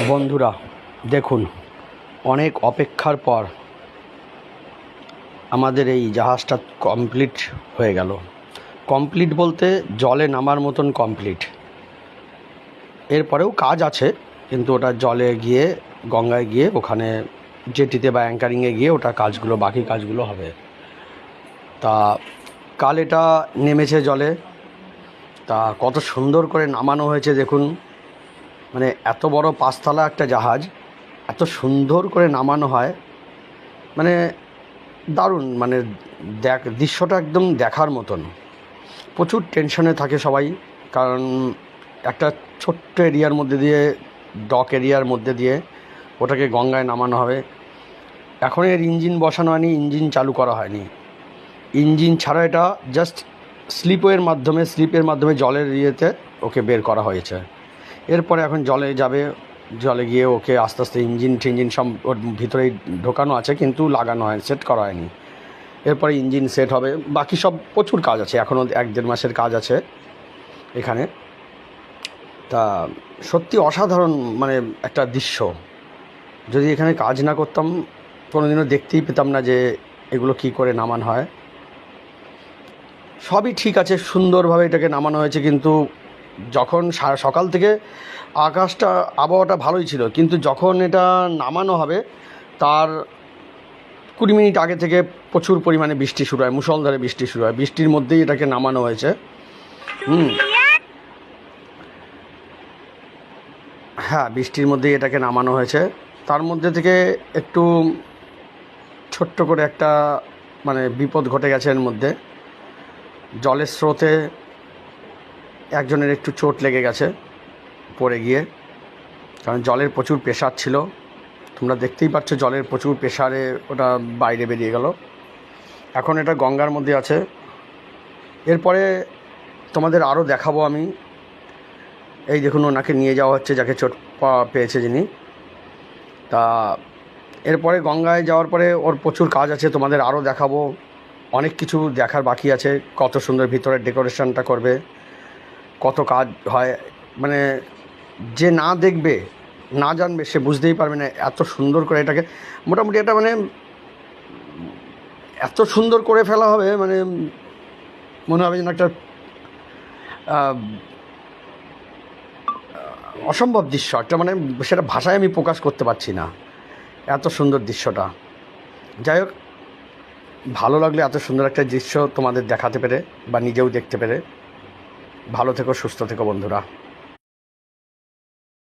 বন্ধুরা, দেখুন, অনেক অপেক্ষার পর আমাদের এই জাহাজটা কমপ্লিট হয়ে গেল। কমপ্লিট বলতে জলে নামার মতন কমপ্লিট এরপরেও কাজ আছে, কিন্তু ওটা জলে গিয়ে, গঙ্গায় গিয়ে, ওখানে জেটিতে বা অ্যাঙ্কারিংয়ে গিয়ে ওটা কাজগুলো, বাকি কাজগুলো হবে। তা কাল এটা নেমেছে জলে। তা কত সুন্দর করে নামানো হয়েছে, দেখুন। মানে এত বড় পাঁচতলা একটা জাহাজ, এত সুন্দর করে নামানো হয় মানে দারুণ মানে দেখ, দৃশ্যটা একদম দেখার মতন। প্রচুর টেনশনে থাকে সবাই, কারণ একটা ছোট্ট এরিয়ার মধ্যে দিয়ে ডক এরিয়ার মধ্যে দিয়ে ওটাকে গঙ্গায় নামানো হবে। এখন এর ইঞ্জিন বসানো হয়নি, ইঞ্জিন চালু করা হয়নি। ইঞ্জিন ছাড়া এটা জাস্ট স্লিপওয়ের মাধ্যমে স্লিপের মাধ্যমে জলের ইয়েতে ওকে বের করা হয়েছে। এরপরে এখন জলে যাবে, জলে গিয়ে ওকে আস্তে আস্তে ইঞ্জিন টিঞ্জিন সব ওর ভিতরেই ঢোকানো আছে, কিন্তু লাগানো হয়, সেট করা হয়নি। এরপরে ইঞ্জিন সেট হবে, বাকি সব প্রচুর কাজ আছে, এখনও এক দেড় মাসের কাজ আছে এখানে। তা সত্যি অসাধারণ মানে একটা দৃশ্য। যদি এখানে কাজ না করতাম, কোনোদিনও দেখতেই পেতাম না যে এগুলো কী করে নামানো হয়। সবই ঠিক আছে, সুন্দরভাবে এটাকে নামানো হয়েছে, কিন্তু যখন সকাল থেকে আকাশটা, আবহাওয়াটা ভালোই ছিল, কিন্তু যখন এটা নামানো হবে, তার কুড়ি মিনিট আগে থেকে প্রচুর পরিমাণে বৃষ্টি শুরু হয়, মুষলধারে বৃষ্টি শুরু হয়। বৃষ্টির মধ্যেই এটাকে নামানো হয়েছে। হুম। হ্যাঁ বৃষ্টির মধ্যেই এটাকে নামানো হয়েছে। তার মধ্যে থেকে একটু ছোট্ট করে একটা মানে বিপদ ঘটে গেছে এর মধ্যে। জলের স্রোতে একজনের একটু চোট লেগে গেছে, পড়ে গিয়ে। কারণ জলের প্রচুর প্রেশার ছিল। তোমরা দেখতেই পাচ্ছ জলের প্রচুর প্রেশারে ওটা বাইরে বেরিয়ে গেল। এখন এটা গঙ্গার মধ্যে আছে। এরপরে তোমাদের আরও দেখাবো আমি। এই দেখুন, ওনাকে নিয়ে যাওয়া হচ্ছে, যাকে চোট পেয়েছে যিনি। তা এরপরে গঙ্গায় যাওয়ার পরে ওর প্রচুর কাজ আছে, তোমাদের আরও দেখাবো। অনেক কিছু দেখার বাকি আছে, কত সুন্দর ভিতরের ডেকোরেশনটা করবে। কত কাজ হয় মানে যে না দেখবে, না জানবে, সে বুঝতেই পারবে না এত সুন্দর করে এটাকে, মোটামুটি এটা মানে এত সুন্দর করে ফেলা হবে মানে মনে হবে যেন একটা অসম্ভব দৃশ্য, একটা মানে সেটা ভাষায় আমি প্রকাশ করতে পারছি না, এত সুন্দর দৃশ্যটা। যাই হোক, ভালো লাগলে এত সুন্দর একটা দৃশ্য তোমাদের দেখাতে পেরে বা নিজেও দেখতে পেরে। ভালো থেকো সুস্থ থেকো বন্ধুরা।